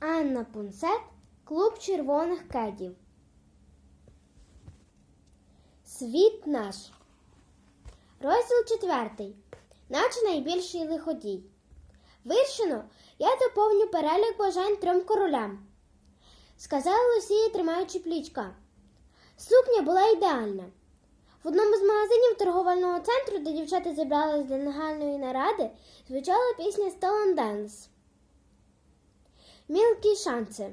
Анна Пунсет, Клуб червоних кедів. Світ наш. Розділ четвертий. Наче найбільший лиходій. Вирішено, я доповню перелік бажань трьом королям. Сказала Лусія, тримаючи плічка. Сукня була ідеальна. В одному з магазинів торговельного центру, де дівчата зібрались для нагальної наради, звучала пісня Stolen Dance. Мілкі шанси.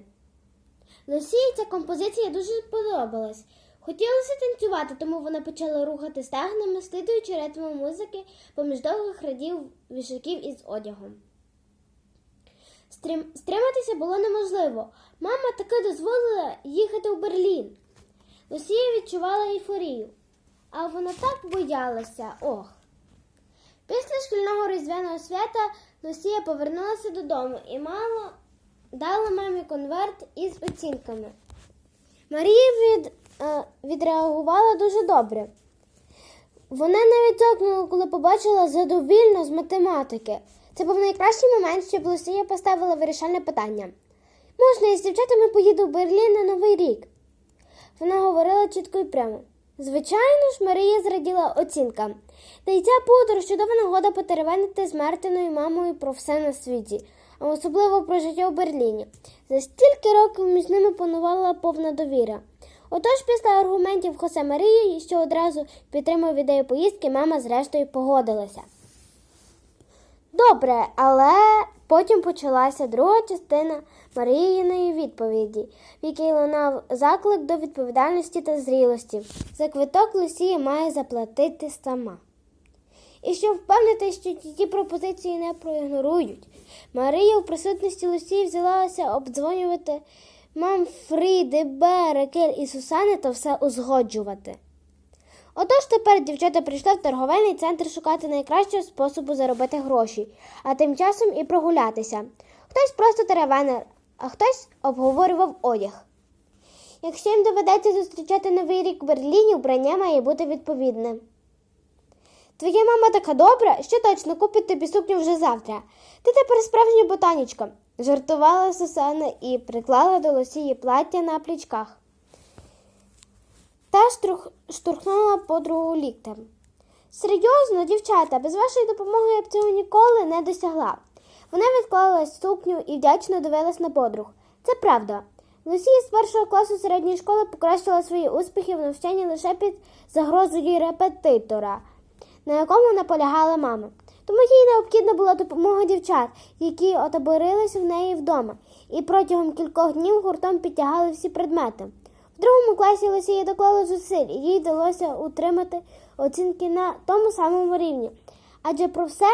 Лусії ця композиція дуже сподобалась. Хотілося танцювати, тому вона почала рухати стегнами, слідуючи ритму музики поміж довгих радів вішаків із одягом. Стрим... Стриматися було неможливо. Мама таки дозволила їхати у Берлін. Лусія відчувала ейфорію, а вона так боялася. Ох. Після шкільного різдвяного свята Лусія повернулася додому і мало дала мамі конверт із оцінками. Марія від, е, відреагувала дуже добре. Вона навіть цокнула, коли побачила задовільно з математики. Це був найкращий момент, щоб Лусія поставила вирішальне питання. Можна я з дівчатами поїду в Берлін на Новий рік? Вона говорила чітко і прямо. Звичайно ж, Марія зраділа оцінкам. Та й ця подорож чудова нагода потеревенити з Мартиною мамою про все на світі, а особливо про життя в Берліні. За стільки років між ними панувала повна довіра. Отож, після аргументів Хосе Марії, що одразу підтримав ідею поїздки, мама зрештою погодилася. Добре, але потім почалася друга частина Маріїної відповіді, в якій лунав заклик до відповідальності та зрілості. За квиток Лусія має заплатити сама. І щоб впевнити, що ті пропозиції не проігнорують, Марія у присутності Лусії взялася обдзвонювати мам Фріди, Бе, Кель і Сусани та все узгоджувати. Отож тепер дівчата прийшли в торговельний центр шукати найкращого способу заробити гроші, а тим часом і прогулятися. Хтось просто теревенер, а хтось обговорював одяг. Якщо їм доведеться зустрічати новий рік в Берліні, вбрання має бути відповідне. Твоя мама така добра, що точно купить тобі сукню вже завтра. Ти тепер справжня ботанічка, жартувала Сусана і приклала до Лосії плаття на плічках та штрух... штурхнула подругу ліктем. Серйозно, дівчата, без вашої допомоги я б цього ніколи не досягла. Вона відклала сукню і вдячно дивилась на подруг. Це правда. Лусія з першого класу середньої школи покращила свої успіхи в навчанні лише під загрозою репетитора, на якому наполягала мама. Тому їй необхідна була допомога дівчат, які отаборились в неї вдома, і протягом кількох днів гуртом підтягали всі предмети. В другому класі Лосія доклала зусиль, і їй вдалося утримати оцінки на тому самому рівні. Адже про все,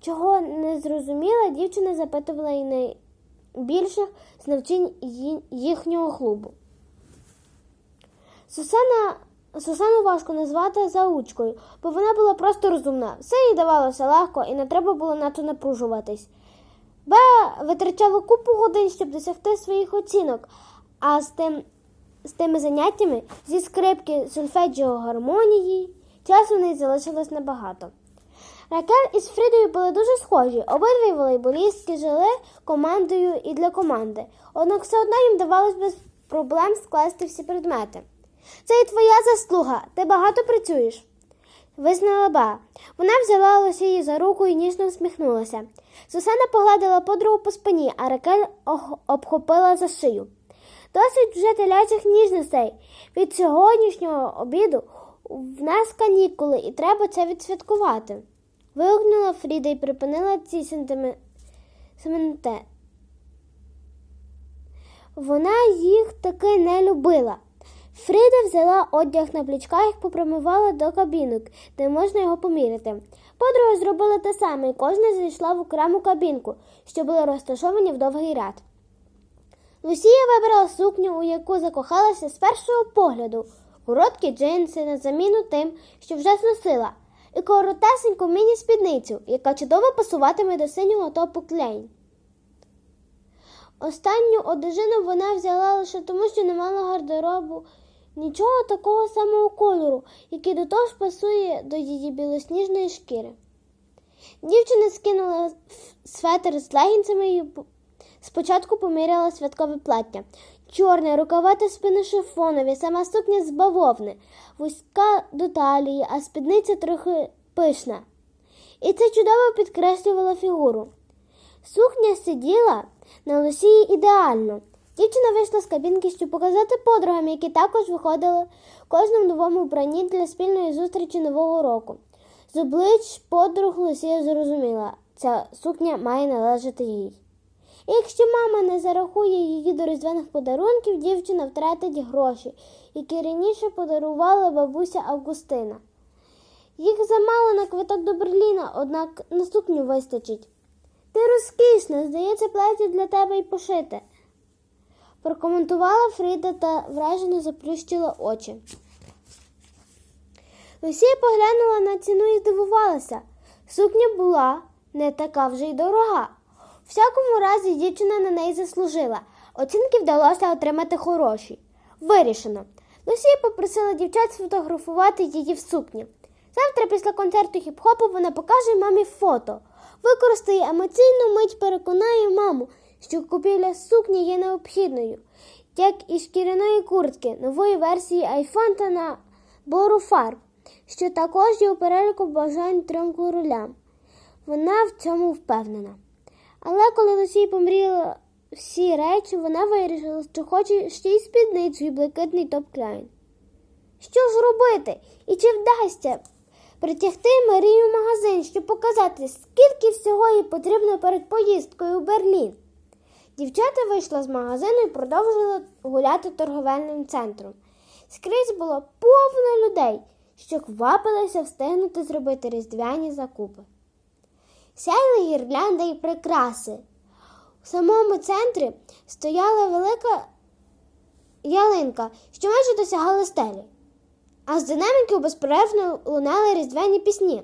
чого не зрозуміла, дівчина запитувала і найбільших знавчинь ї- їхнього клубу. Сусана, Сусану важко назвати заучкою, бо вона була просто розумна. Все їй давалося легко і не треба було надто напружуватись. Бе витрачала купу годин, щоб досягти своїх оцінок, а з тим з тими заняттями зі скрипки сольфеджіо гармонії часу не залишилось небагато. Ракель із Фрідою були дуже схожі. Обидві волейболістки жили командою і для команди. Однак все одно їм давалось без проблем скласти всі предмети. Це і твоя заслуга, ти багато працюєш. Визнала Ба. Вона взяла Лосію за руку і ніжно усміхнулася. Сусана погладила подругу по спині, а Ракель обхопила за шию. Досить вже телячих ніжностей. Від сьогоднішнього обіду в нас канікули, і треба це відсвяткувати. Вигукнула Фріда і припинила ці сентиме... Вона їх таки не любила. Фріда взяла одяг на плічках і попрямувала до кабінок, де можна його поміряти. Подруга зробила те саме, і кожна зайшла в окрему кабінку, що були розташовані в довгий ряд. Лусія вибрала сукню, у яку закохалася з першого погляду, короткі джинси на заміну тим, що вже зносила, і коротесеньку міні-спідницю, яка чудово пасуватиме до синього топу клейн. Останню одежину вона взяла лише тому, що не мала гардеробу нічого такого самого кольору, який до того ж пасує до її білосніжної шкіри. Дівчина скинула светр з легінцями і Спочатку поміряла святкове плаття. Чорне, рукавати спини шифонові, сама сукня з бавовни, вузька до талії, а спідниця трохи пишна. І це чудово підкреслювало фігуру. Сукня сиділа на Лусії ідеально. Дівчина вийшла з кабінки, щоб показати подругам, які також виходили кожному новому вбранні для спільної зустрічі Нового року. З облич подруг Лусія зрозуміла, ця сукня має належати їй. І якщо мама не зарахує її до різдвяних подарунків, дівчина втратить гроші, які раніше подарувала бабуся Августина. Їх замало на квиток до Берліна, однак на сукню вистачить. Ти розкішна, здається, плаття для тебе й пошите. Прокоментувала Фріда та вражено заплющила очі. Лусія поглянула на ціну і здивувалася. Сукня була не така вже й дорога. У всякому разі, дівчина на неї заслужила. Оцінки вдалося отримати хороші. Вирішено. Лусія попросила дівчат сфотографувати її в сукні. Завтра після концерту хіп-хопу вона покаже мамі фото. Використає емоційну мить, переконає маму, що купівля сукні є необхідною, як і шкіряної куртки, нової версії айфон та набору фарб, що також є у переліку бажань трьом королям. Вона в цьому впевнена. Але коли Лусій помріяла всі речі, вона вирішила, що хоче ще й спідницю і блакитний топ-кляйн. Що ж робити? І чи вдасться притягти Марію в магазин, щоб показати, скільки всього їй потрібно перед поїздкою у Берлін? Дівчата вийшла з магазину і продовжили гуляти торговельним центром. Скрізь було повно людей, що квапилися встигнути зробити різдвяні закупи. Сяйли гірлянди і прикраси. У самому центрі стояла велика ялинка, що майже досягала стелі. А з динаміків безперервно лунали різдвяні пісні.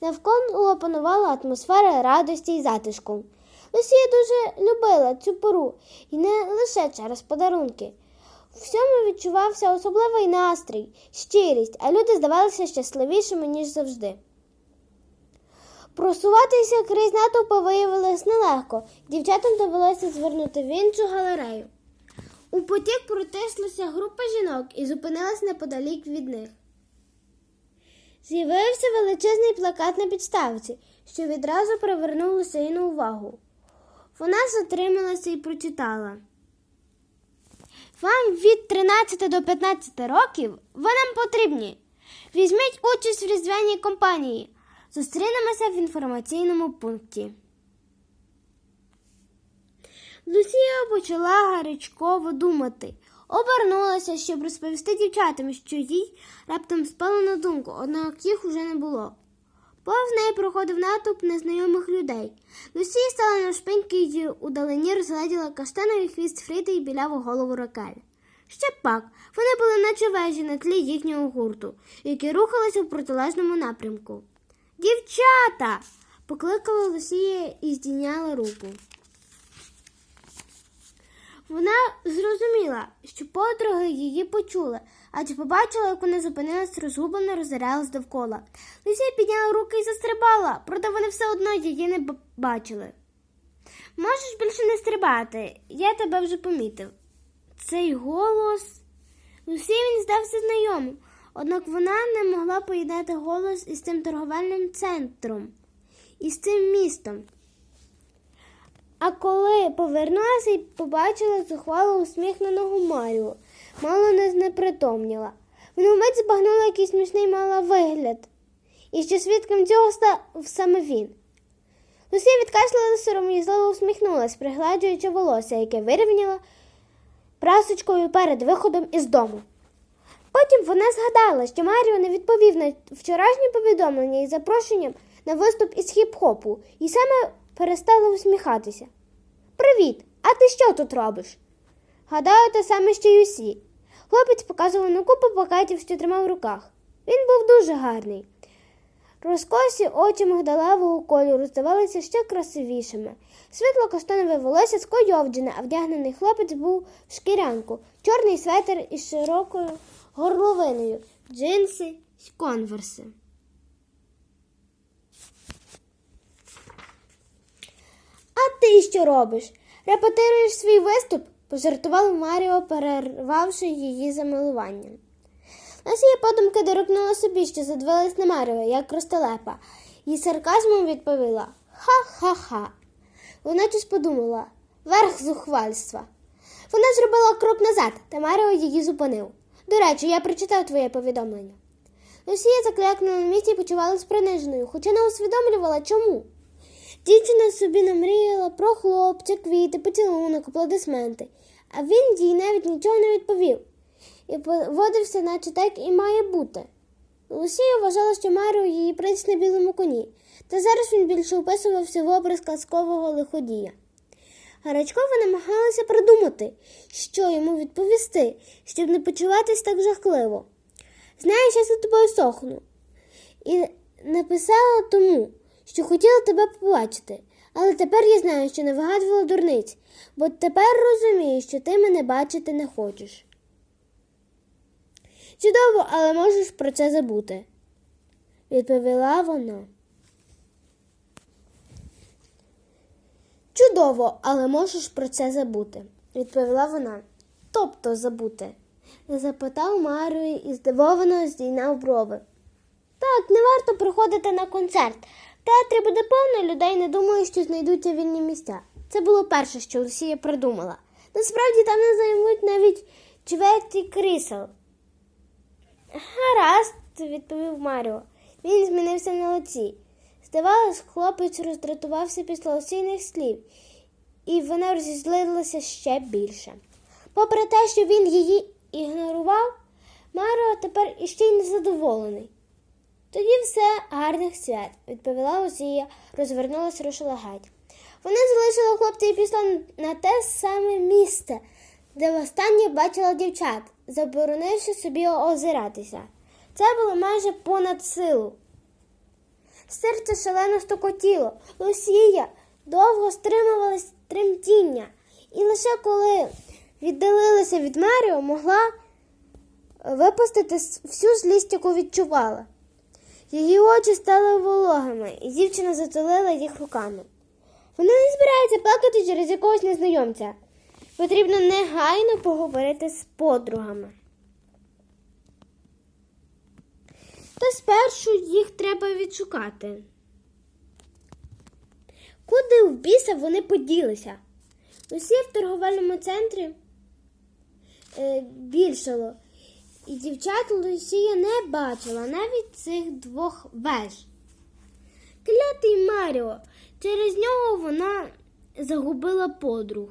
Навколо панувала атмосфера радості і затишку. Лусія дуже любила цю пору, і не лише через подарунки. Всьому відчувався особливий настрій, щирість, а люди здавалися щасливішими, ніж завжди. Просуватися крізь натовпи виявилось нелегко. Дівчатам довелося звернути в іншу галерею. У потік протислася група жінок і зупинилась неподалік від них. З'явився величезний плакат на підставці, що відразу привернув Лусейну увагу. Вона затрималася і прочитала. Вам від 13 до 15 років ви нам потрібні. Візьміть участь в різдвяній компанії. Зустрінемося в інформаційному пункті. Лусія почала гарячково думати. Обернулася, щоб розповісти дівчатам, що їй раптом спало на думку, однак їх уже не було. Повз неї проходив натовп незнайомих людей. Лусія стала на шпиньки й удалині розгляділа каштановий хвіст Фріди і біляву голову Ракель. Ще пак, вони були наче вежі на тлі їхнього гурту, які рухалися в протилежному напрямку. Дівчата! покликала Лусія і здійняла руку. Вона зрозуміла, що подруги її почули, адже побачила, як вони зупинились, розгублено роззирались довкола. Лусія підняла руки і застрибала, проте вони все одно її не бачили. Можеш більше не стрибати, я тебе вже помітив. Цей голос. Лусії він здався знайомим, однак вона не могла поєднати голос із цим торговельним центром, із цим містом. А коли повернулася і побачила зухвало усміхненого Марію, мало не знепритомніла. Вона вмить збагнула, який смішний мала вигляд, і що свідком цього став саме він. Лусія відкашляла сором'язливо усміхнулась, пригладжуючи волосся, яке вирівняла прасочкою перед виходом із дому. Потім вона згадала, що Маріо не відповів на вчорашнє повідомлення із запрошенням на виступ із хіп-хопу і саме перестала усміхатися. Привіт! А ти що тут робиш? Гадаю, те саме, що й усі. Хлопець показував на купу пакетів, що тримав в руках. Він був дуже гарний. Розкосі очі мигдалевого кольору здавалися ще красивішими. Світло каштанове волосся скойовджене, а вдягнений хлопець був в шкірянку, чорний светр із широкою горловиною, джинси й конверси. А ти що робиш? Репетируєш свій виступ? Пожартував Маріо, перервавши її замилуванням. Насія подумки дорокнула собі, що задивилась на Маріо, як ростелепа, і сарказмом відповіла Ха-ха-ха. Вона щось подумала верх зухвальства. Вона зробила крок назад, та Маріо її зупинив. До речі, я прочитав твоє повідомлення. Лусія заклякнула на місці і почувалась приниженою, хоча не усвідомлювала чому. Дівчина собі намріяла про хлопця, квіти, поцілунок, аплодисменти, а він їй навіть нічого не відповів і поводився, наче так і має бути. Лусія вважала, що Маріо її принц на білому коні, та зараз він більше вписувався в образ казкового лиходія. Гарачкова намагалася придумати, що йому відповісти, щоб не почуватись так жахливо. Знаєш, я за тобою сохну. І написала тому, що хотіла тебе побачити. Але тепер я знаю, що не вигадувала дурниць, бо тепер розумію, що ти мене бачити не хочеш. Чудово, але можеш про це забути, відповіла вона. Чудово, але можеш про це забути, відповіла вона. Тобто забути? запитав Марію і здивовано здійняв брови. Так, не варто приходити на концерт. Театрі буде повно людей, не думаю, що знайдуться вільні місця. Це було перше, що Лусія придумала. Насправді там не займуть навіть чверті крісел. Гаразд, відповів Маріо. Він змінився на лиці. Здавалось, хлопець роздратувався після осінних слів, і вона розізлилася ще більше. Попри те, що він її ігнорував, Маріо тепер іще й незадоволений. Тоді все гарних свят, відповіла Осія, розвернулась, рушила геть. Вона залишила хлопця і пішла на те саме місце, де востаннє бачила дівчат, заборонивши собі озиратися. Це було майже понад силу. Серце шалено стукотіло. Лусія довго стримувалась тремтіння, і лише коли віддалилася від Маріо, могла випустити всю злість, яку відчувала. Її очі стали вологими, і дівчина затулила їх руками. Вона не збирається плакати через якогось незнайомця. Потрібно негайно поговорити з подругами. Та спершу їх треба відшукати. Куди в біса вони поділися? Усі в торговельному центрі е, більшало, і дівчат Лусія не бачила навіть цих двох веж. Клятий Маріо, через нього вона загубила подруг.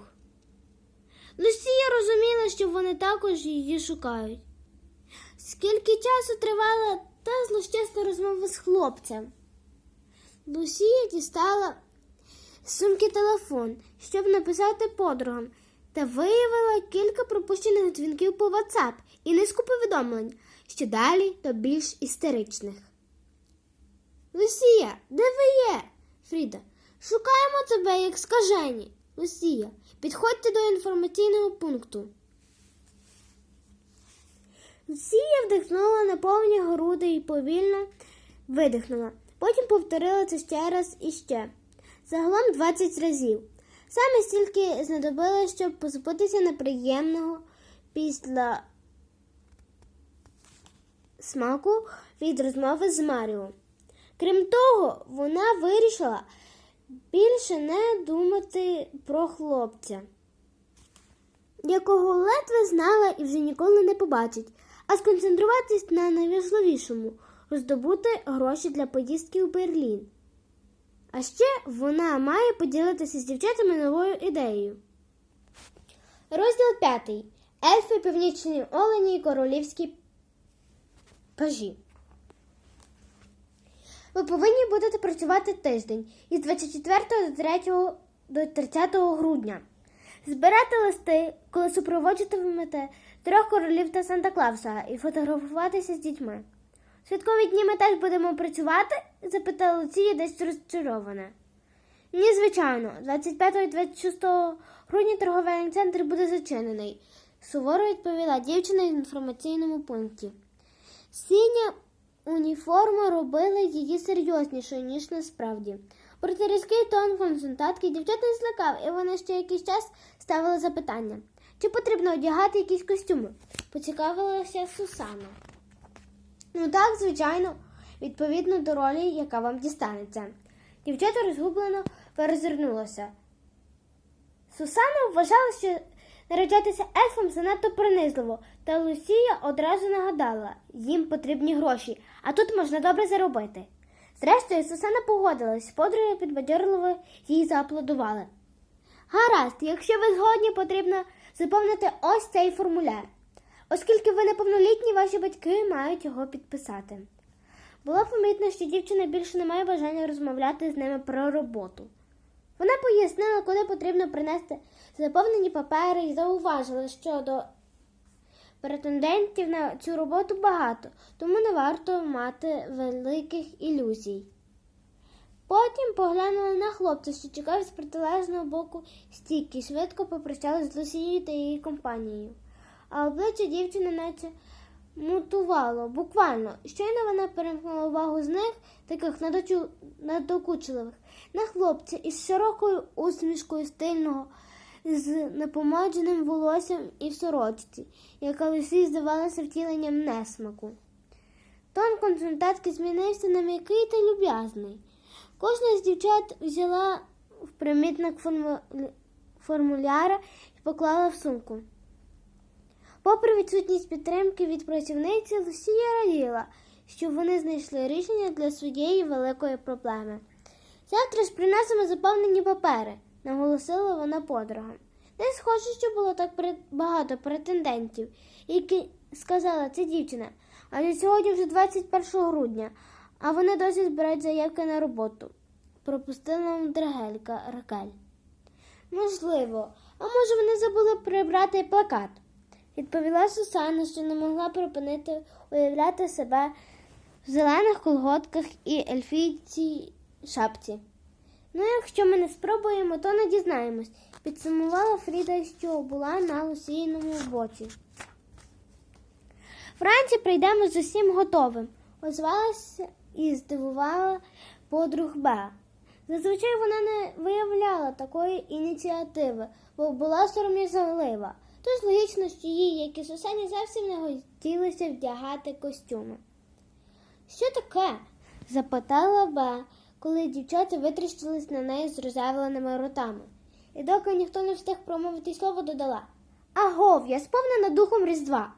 Лусія розуміла, що вони також її шукають. Скільки часу тривала та злощасна розмова з хлопцем? Лусія дістала з сумки телефон, щоб написати подругам, та виявила кілька пропущених дзвінків по WhatsApp і низку повідомлень, що далі то більш істеричних. Лусія, де ви є? Фріда, шукаємо тебе, як скажені. Лусія, підходьте до інформаційного пункту. Лусія вдихнула на повні груди і повільно видихнула. Потім повторила це ще раз і ще. Загалом 20 разів. Саме стільки знадобилось, щоб позбутися неприємного після смаку від розмови з Маріо. Крім того, вона вирішила більше не думати про хлопця, якого ледве знала і вже ніколи не побачить, а сконцентруватись на найважливішому роздобути гроші для поїздки у Берлін. А ще вона має поділитися з дівчатами новою ідеєю. Розділ п'ятий. Ельфи, північні олені і королівські пажі. Ви повинні будете працювати тиждень із 24 до 3 до 30 грудня. Збирати листи, коли супроводжуватимете трьох королів та Санта Клауса і фотографуватися з дітьми. Святкові дні ми теж будемо працювати? запитала Луція десь розчарована. Ні, звичайно, 25 і 26 грудня торговельний центр буде зачинений, суворо відповіла дівчина в інформаційному пункті. Синя уніформа робила її серйознішою, ніж насправді. Проте різкий тон консультантки дівчат не злякав, і вони ще якийсь час ставили запитання, чи потрібно одягати якісь костюми. Поцікавилася Сусана. Ну так, звичайно, відповідно до ролі, яка вам дістанеться. Дівчата розгублено перезирнулося. Сусана вважала, що наряджатися ельфом занадто принизливо, та Лусія одразу нагадала, їм потрібні гроші, а тут можна добре заробити. Зрештою, Сусана погодилась, подруги підбадьорливо їй зааплодували. Гаразд, якщо ви згодні, потрібно заповнити ось цей формуляр. Оскільки ви неповнолітні, ваші батьки мають його підписати. Було помітно, що дівчина більше не має бажання розмовляти з ними про роботу. Вона пояснила, куди потрібно принести заповнені папери і зауважила, що до претендентів на цю роботу багато, тому не варто мати великих ілюзій. Потім поглянули на хлопця, що чекав з протилежного боку стійки, швидко попрощалися з Лусією та її компанією. А обличчя дівчини наче мутувало, буквально. Щойно вона перемкнула увагу з них, таких надочу... надокучливих, на хлопця із широкою усмішкою стильного, з напомадженим волоссям і в сорочці, яка Лусі здавалася втіленням несмаку. Тон консультантки змінився на м'який та люб'язний. Кожна з дівчат взяла в примітник форму... формуляра і поклала в сумку. Попри відсутність підтримки від працівниці, Лусія раділа, що вони знайшли рішення для своєї великої проблеми. Завтра ж принесемо заповнені папери, наголосила вона подругам. Не схоже, що було так багато претендентів, які сказала ця дівчина. Адже сьогодні вже 21 грудня, а вони досі збирають заявки на роботу. Пропустила Драгелька Ракель. Можливо, а може вони забули прибрати плакат, відповіла Сусана, що не могла припинити уявляти себе в зелених колготках і ельфійцій шапці. Ну, якщо ми не спробуємо, то не дізнаємось, підсумувала Фріда, що була на Лусійному боці. Вранці прийдемо з усім готовим, озвалася і здивувала подруг Б. Зазвичай вона не виявляла такої ініціативи, бо була сором'язлива. Тож логічно, що їй, як і Сусані, зовсім не хотілося вдягати костюми. Що таке? запитала Б, коли дівчата витріщились на неї з роззявленими ротами. І доки ніхто не встиг промовити слово, додала Агов, я сповнена духом Різдва.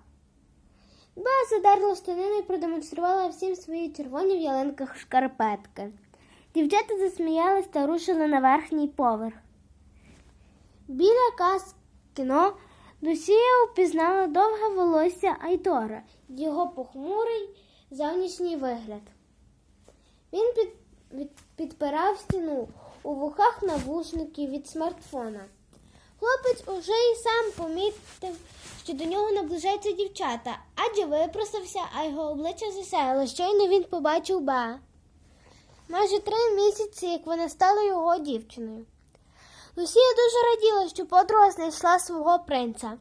Ба задерла штанину і продемонструвала всім свої червоні в ялинках шкарпетки. Дівчата засміялись та рушили на верхній поверх. Біля кас кіно Лусія впізнала довге волосся Айтора, його похмурий зовнішній вигляд. Він під, від, підпирав стіну у вухах навушники від смартфона. Хлопець уже й сам помітив, що до нього наближаються дівчата, адже випростався, а його обличчя засяяло, щойно він побачив Ба. Майже три місяці, як вона стала його дівчиною. Лусія дуже раділа, що подруга знайшла свого принца.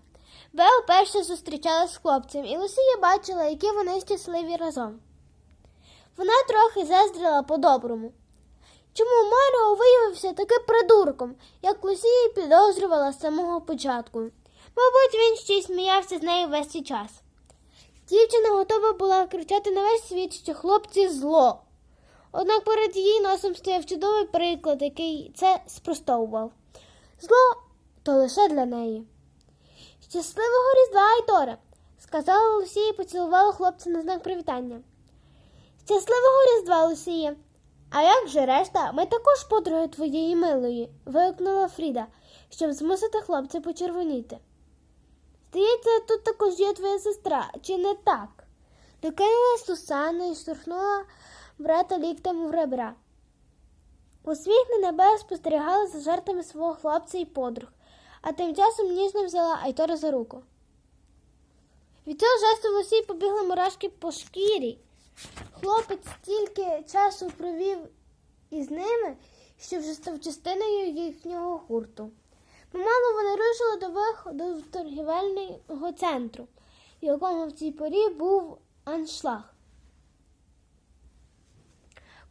Бе вперше зустрічалась з хлопцем, і Лусія бачила, які вони щасливі разом. Вона трохи заздрила по-доброму. Чому Маріо виявився таким придурком, як Лусія підозрювала з самого початку? Мабуть, він ще й сміявся з нею весь цей час. Дівчина готова була кричати на весь світ, що хлопці зло. Однак перед її носом стояв чудовий приклад, який це спростовував. Зло то лише для неї. Щасливого Різдва, Айторе, сказала Лусія і поцілувала хлопця на знак привітання. Щасливого Різдва, Лусія. А як же решта? Ми також подруги твоєї милої, вигукнула Фріда, щоб змусити хлопця почервоніти. Здається, тут також є твоя сестра, чи не так? Докинула Сусана і штурхнула брата ліктем в ребра. Усміхнена Бея спостерігала за жартами свого хлопця і подруг, а тим часом ніжно взяла Айтора за руку. Від цього жесту Лусі побігли мурашки по шкірі. Хлопець стільки часу провів із ними, що вже став частиною їхнього гурту. Помалу вони рушили до виходу в торгівельного центру, в якому в цій порі був аншлаг.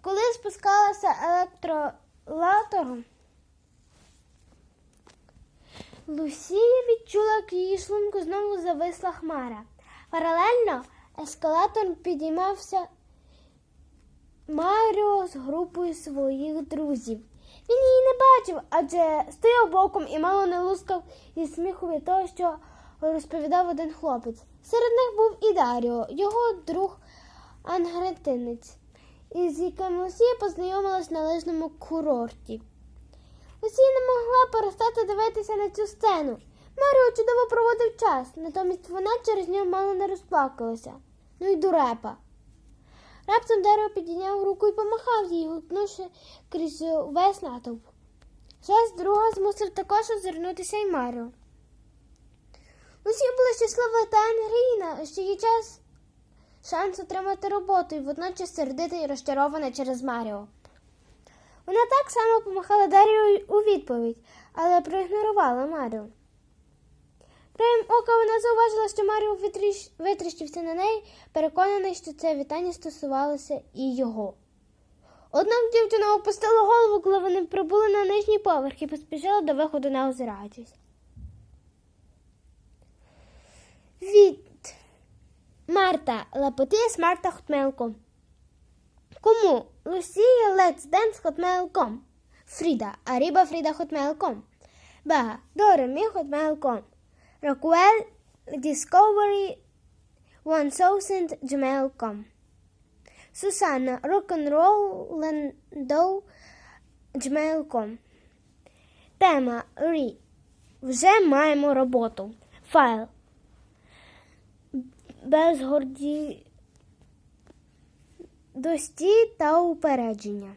Коли спускалася електро ескалатором. Лусія відчула, як її шлунку знову зависла хмара. Паралельно ескалатор підіймався Маріо з групою своїх друзів. Він її не бачив, адже стояв боком і мало не лускав із сміху від того, що розповідав один хлопець. Серед них був і Даріо, його друг ангретинець, із яким Лусія познайомилась на лижному курорті. Лусія не могла перестати дивитися на цю сцену. Маріо чудово проводив час, натомість вона через нього мало не розплакалася. Ну й дурепа. Раптом дерево підійняв руку і помахав їй, гукнувши крізь весь натовп. Жест друга змусив також озирнутися й Маріо. Лусія була щаслива та Ангріна, що є час шанс отримати роботу і водночас сердита і розчарована через Маріо. Вона так само помахала Дарію у відповідь, але проігнорувала Маріо. Краєм ока вона зауважила, що Маріо витріщ... витріщився на неї, переконаний, що це вітання стосувалося і його. Однак дівчина опустила голову, коли вони прибули на нижній поверх і поспішила до виходу не озираючись. Від Марта Лапотіс Марта Хотмелком. Кому? Лусія Let's Dance Hotmail.com Фріда Аріба Фріда Hotmail.com Б. Доремі Hotmail.com Rockwell Discovery 1000 Gmail.com Сусанна Rock'n'Roll Gmail.com Тема Рі. Вже маємо роботу. Файл. Без гордідості та упередження.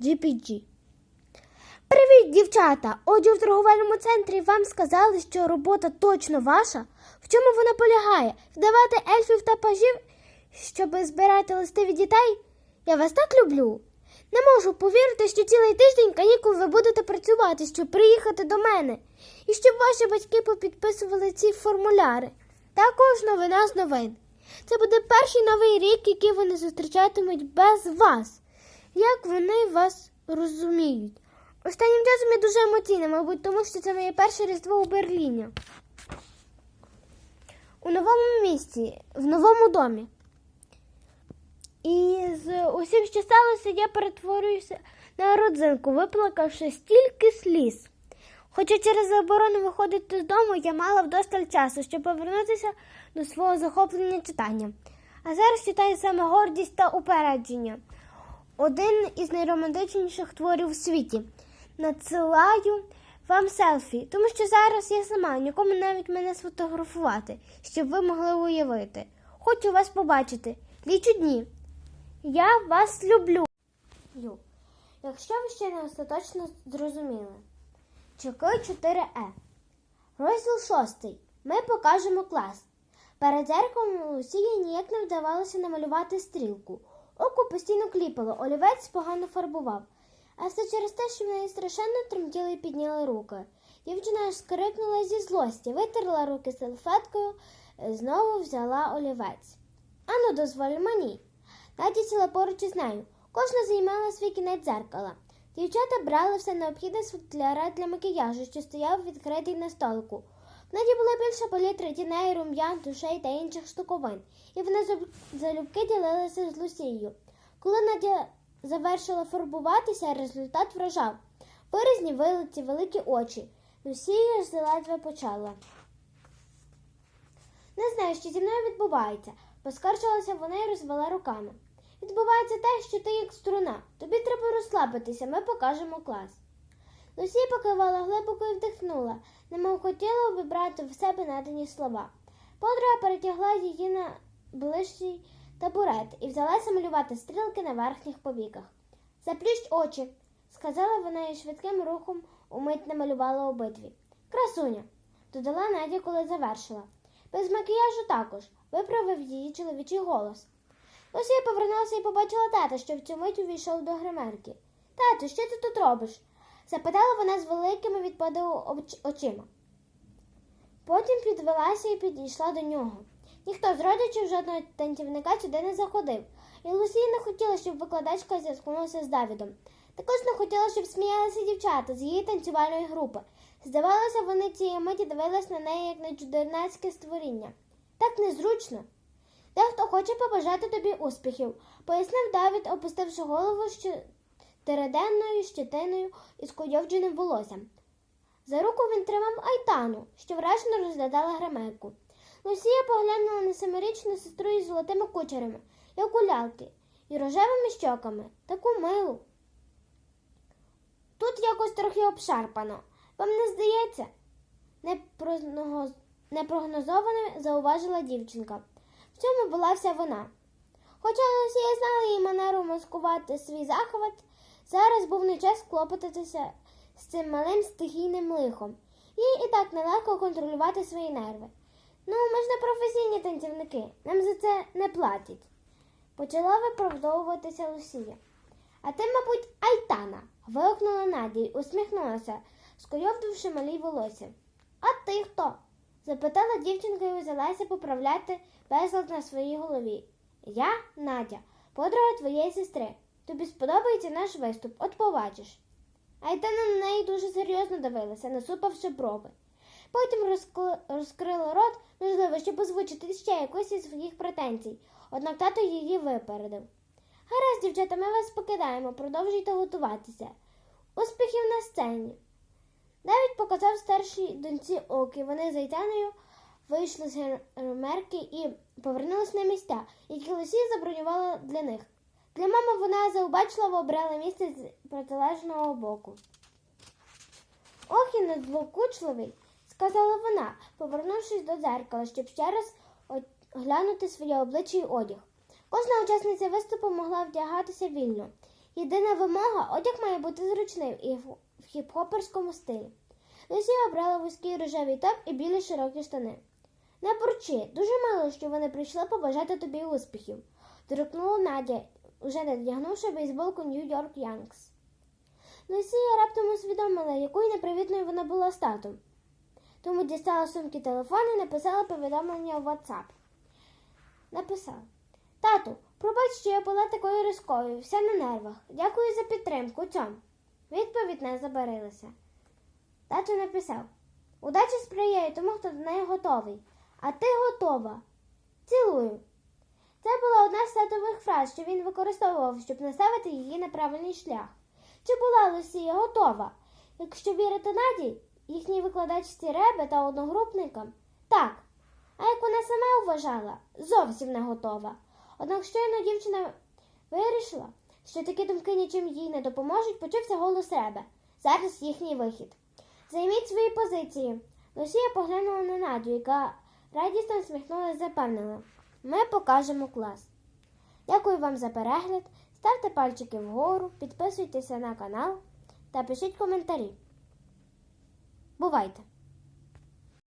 GPG. Привіт, дівчата! Отже, в торговельному центрі вам сказали, що робота точно ваша. В чому вона полягає? Вдавати ельфів та пажів, щоб збирати листи від дітей? Я вас так люблю. Не можу повірити, що цілий тиждень канікул ви будете працювати, щоб приїхати до мене, і щоб ваші батьки попідписували ці формуляри. Також новина з новин. Це буде перший новий рік, який вони зустрічатимуть без вас. Як вони вас розуміють? Останнім часом я дуже емоційна, мабуть, тому що це моє перше різдво у Берліні. У новому місті, в новому домі. І з усім, що сталося, я перетворююся на родзинку, виплакавши стільки сліз. Хоча через заборону виходити з дому я мала вдосталь часу, щоб повернутися до свого захоплення читанням. А зараз читаю саме гордість та упередження. Один із найромантичніших творів у світі. Надсилаю вам селфі, тому що зараз я сама, нікому навіть мене сфотографувати, щоб ви могли уявити. Хочу вас побачити. Лічу дні. Я вас люблю. Якщо ви ще не остаточно зрозуміли. Чеки 4Е. Розділ 6. Ми покажемо клас. Перед дзеркалом Лусії ніяк не вдавалося намалювати стрілку. Око постійно кліпало, олівець погано фарбував. А все через те, що в неї страшенно тремтіли і підняли руки. Дівчина аж скрикнула зі злості, витерла руки салфеткою, знову взяла олівець. Ану, дозволь мені. Надя сіла поруч із нею. Кожна займала свій кінець дзеркала. Дівчата брали все необхідне з футляра для макіяжу, що стояв відкритий на столику. В Наді була більша палітра тіней, рум'ян, душей та інших штуковин, і вони залюбки ділилися з Лусією. Коли Надя завершила фарбуватися, результат вражав. Виразні вилиці, великі очі. Лусія ж заледве почала. Не знаю, що зі мною відбувається, поскаржилася вона і розвела руками. Відбувається те, що ти як струна. Тобі треба розслабитися, ми покажемо клас. Лусія покивала глибоко і вдихнула, немов хотіла вибрати в себе надані слова. Подруга перетягла її на ближчий табурет і взялася малювати стрілки на верхніх повіках. Заплющ очі, сказала вона і швидким рухом умить намалювала обидві. Красуня, додала Надя, коли завершила. Без макіяжу також, виправив її чоловічий голос. Лусія повернулася і побачила тата, що в цю мить увійшов до гримерки. Тату, що ти тут робиш? запитала вона з великими від оч- очима. Потім підвелася і підійшла до нього. Ніхто з родичів жодного танцівника сюди не заходив, і Лусія не хотіла, щоб викладачка зіткнулася з Давідом. Також не хотіла, щоб сміялися дівчата з її танцювальної групи. Здавалося, вони цієї миті дивились на неї як на чудернацьке створіння. Так незручно. Дехто хоче побажати тобі успіхів, пояснив Давід, опустивши голову що тереденною щетиною і скуйовдженим волоссям. За руку він тримав Айтану, що вражено розглядала гримерку. Лусія поглянула на семирічну сестру із золотими кучерами, як у лялки, і рожевими щоками, таку милу. Тут якось трохи обшарпано. Вам не здається? Непрозного- Непрогнозовано зауважила дівчинка. В цьому була вся вона. Хоча Лусія знала її манеру маскувати свій захват, зараз був не час клопотатися з цим малим стихійним лихом. Їй і так нелегко контролювати свої нерви. Ну, ми ж не професійні танцівники, нам за це не платять. Почала виправдовуватися Лусія. А ти, мабуть, Айтана, вигукнула Надя й усміхнулася, скойовдивши малі волосся. А ти хто? Запитала дівчинка і взялася поправляти безлад на своїй голові. Я Надя, подруга твоєї сестри. Тобі сподобається наш виступ, от побачиш. Айтана на неї дуже серйозно дивилася, насупавши брови. Потім розкли- розкрила рот, можливо, щоб озвучити ще якусь із своїх претензій, однак тато її випередив. Гаразд, дівчата, ми вас покидаємо, продовжуйте готуватися. Успіхів на сцені. Давід показав старшій доньці оки. Вони з Айтаною вийшли з гримерки і повернулись на місця, які Лусія забронювала для них. Для мами вона заобачливо обрала місце з протилежного боку. Ох і надблокучливий, сказала вона, повернувшись до дзеркала, щоб ще раз оглянути своє обличчя й одяг. Кожна учасниця виступу могла вдягатися вільно. Єдина вимога одяг має бути зручним і в хіп-хоперському стилі. Лусія обрала вузький рожевий топ і білі широкі штани. Не бурчи, дуже мило, що вони прийшли побажати тобі успіхів, дорукнула Надя, уже надягнувши бейсболку Нью-Йорк Янкс. Лусія раптом усвідомила, якою непривітною вона була з татом. Тому дістала сумки телефон і написала повідомлення у WhatsApp. Написала. Тату, пробач, що я була такою різкою, вся на нервах. Дякую за підтримку, цьом. Відповідь не забарилася. Тато написав Удача сприяє тому, хто до неї готовий. А ти готова. Цілую. Це була одна з татових фраз, що він використовував, щоб наставити її на правильний шлях. Чи була Лусія готова? Якщо вірити Наді, їхній викладачці Ребе та одногрупникам? Так. А як вона сама вважала, зовсім не готова. Однак щойно дівчина вирішила, що такі думки нічим їй не допоможуть, почувся голос Ребе. Зараз їхній вихід. Займіть свої позиції. Лусія поглянула на Надю, яка радісно усміхнулася запевнила. Ми покажемо клас. Дякую вам за перегляд. Ставте пальчики вгору, підписуйтеся на канал та пишіть коментарі. Бувайте!